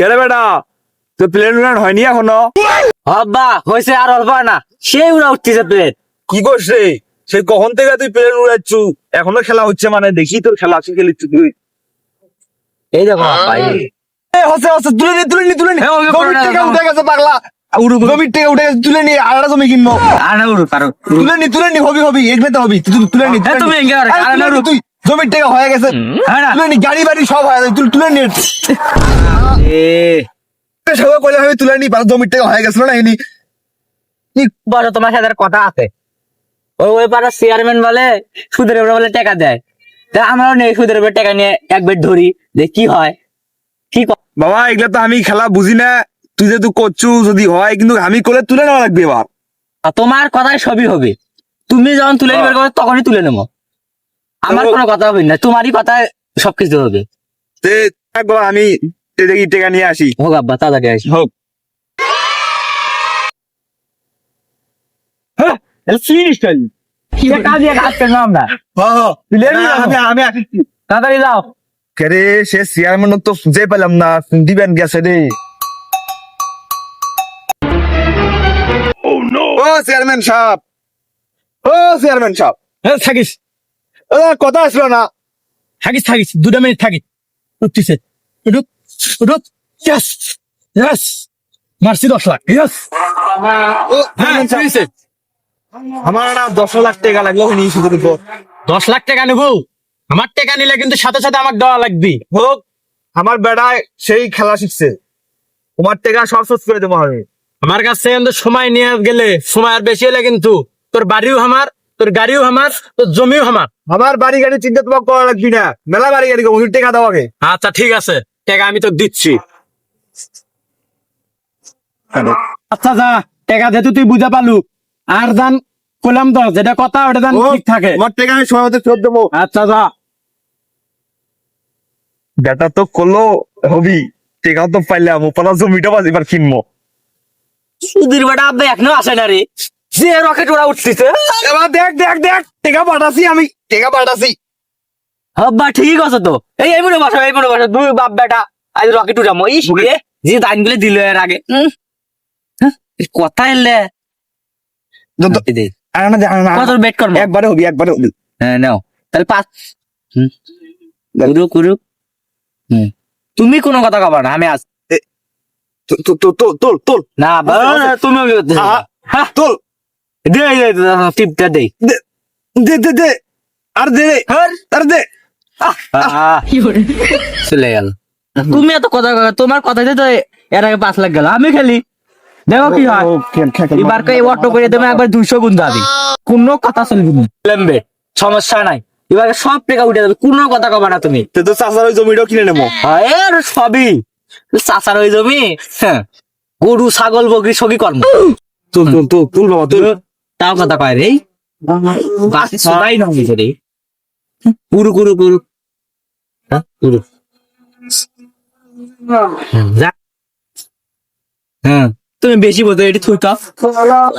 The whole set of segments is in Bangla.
কেরে বেটা? তো প্লেন উড়ান হয়নি এখনও? হব্বা হয়েছে আর অল্প না। সেই উড়া উঠতেছে প্লেট কি করছে সে কখন থেকে তুই প্লেন উড়াচ্ছু? এখনও খেলা হচ্ছে মানে দেখি তোর খেলা আছে খেলিচ্ছু তুই। এই দেখো এই। হসে হসে তুলে নি তুলে নি তুলে নি। হ্যাঁ, জমির থেকে উঠে গেছে পাগলা। জমির থেকে উঠে গেছে তুলে নি একটা জমি কিনবো। আর না উড়ুক, আর তুলে নি তুলে নি হবি হবি এগবে তো হবি তুই তুলে নি। হ্যাঁ, তুমি। তুই। জমির থেকে হয়ে গেছে। হ্যাঁ তুলে নি গাড়ি বাড়ি সব হয়ে গেছে তুলে নি। সবাই কইলে আমি তুলে নি পার জমির থেকে হয়ে গেছিল না এনি। বলো তোমার সাথে কথা আছে। ওই পাড়ার চেয়ারম্যান বলে সুদের উপরে বলে টাকা দেয়। তা আমরাও নেই সুদের উপরে টাকা নিয়ে এক বেড ধরি যে কি হয়। কি বাবা এগুলা তো আমি খেলা বুঝি না। তুই যে তুই করছু যদি হয় কিন্তু আমি কোলে তুলে নেওয়া লাগবে এবার। তোমার কথাই সবই হবে। তুমি যখন তুলে নিবে তখনই তুলে নেব। আমার কোনো কথা হবে না তোমারই কথা সবকিছু হবে। আমি দেখি টেকা নিয়ে আসি। হোক আব্বা তাড়াতাড়ি আসি। হোক। তাড়াতাড়ি যাও। কেরে সে চেয়ারম্যান তো খুঁজে পেলাম না দিবেন গেছে রে। ও চেয়ারম্যান সাহেব। ও চেয়ারম্যান সাহেব। হ্যাঁ থাকিস। কথা আসলো না। থাকিস থাকিস দুটা মিনিট থাকিস। উঠতেছে উঠুক উঠুক ইয়াস ইয়াস মারছি দশ লাখ। ইয়াস চেয়ারম্যান সাহেব, আমার না দশ লাখ টাকা লাগল সুদের দশ লাখ টাকা নেব? আমার টাকা নিলে কিন্তু সাথে সাথে আমার দেওয়া লাগবে। হোক আমার বেড়ায় সেই খেলা শিখছে। তোমার টাকা সব শোধ করে দেবো আমি। আমার কাছে কিন্তু সময় নিয়ে গেলে সময় আর বেশি হলে কিন্তু তোর বাড়িও আমার তোর গাড়িও আমার তোর জমিও আমার। আমার বাড়ি গাড়ি চিন্তা তোমার করা লাগবি না। মেলা বাড়ি গাড়ি ওদের টাকা দাও আগে আচ্ছা ঠিক আছে। টাকা আমি তো দিচ্ছি। আচ্ছা যা টাকা যেহেতু তুই বুঝা পালু আর দান কইলাম তো যেটা কথা ওটা দান ঠিক থাকে। তোমার টাকা আমি সময় মতো শোধ দেবো। আচ্ছা যা। বেটা তো করল হবি। টাকাও তো পাইলাম ওপালা জমিটা বাজ এবার কিনবো। সুধীর বেটা আব্বা এখনও আসে না রে। যে রকেট ওরা উঠতেছে। এবার দেখ দেখ দেখ টাকা পাঠাছি আমি। টাকা পাঠাছি। হব্বা ঠিক আছে তো। এই এই মনে বসো এই মনে বসো। দুই বাপ বেটা আজ রকেট উঠামো। ইস রে যে দাইনগুলো দিল এর আগে। হ্যাঁ, কথা এলে কত বেট করব? একবারে হবি একবারে হবি। হ্যাঁ নাও। তাহলে পাঁচ। হুম। কুরু কুরু তুমি কোনো কথা কবা না আমি আজ তো তো তো তো তোল তোল। না বা- তুমি আহা, তোল। দে দে, দে, দে, টিপটা দে দে দে দে আর দে আর দে। চলে গেল। তুমি এত কথা তোমার কথাতে তো এর আগে পাঁচ লাখ গেল আমি খেলি। দেখো কি হয়। এবার অটো করে দেবে একবার দুইশো গুণ দাবি। কোনো কথা চলবে না। লেম্বে সমস্যা নাই। এবার সব টাকা উঠে যাবে কোনো কথা কবা না তুমি। তো তো চাচার ওই জমিটাও কিনে নেব। হয় আর সবই। চাচার ওই জমি হ্যাঁ, গরু ছাগল বকরি সবই কর্ম। তুল তুল তুল তুল বাবা তুল। তাও কথা কয় রে? সবাই রে। কুরু কুরু কুরু হ্যাঁ, হ্যাঁ, হ্যাঁ তুমি বেশি বলতো এটি থুই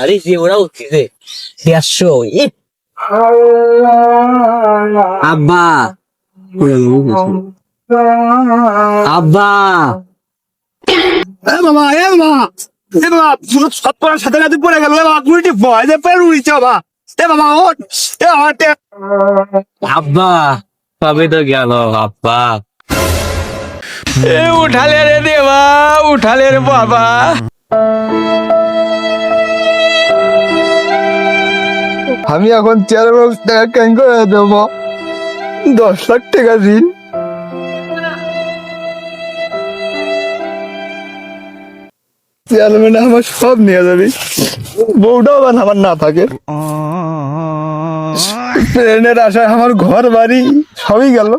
আরে যে ওরা উঠছে দেড়শো আব্বা। আব্বা। এ বাবা এ বাবা পুরো সব পড়ার সাথে সাথে পড়ে গেল। বাবা ভয় যে পের উড়িছে বাবা। এ বাবা ওঠ। এ বাবা টে- আব্বা কবে তো গেল আব্বা। এ উঠালে রে দেবা উঠালে রে বাবা। আমি এখন চেয়ারম্যান টাকা কেন করে দেবো? দশ লাখ টাকা ঋণ। চেয়ারম্যান আমার সব নিয়ে যাবি। বউটাও আবার আমার না থাকে। ট্রেনের আশায় আমার ঘর বাড়ি সবই গেল।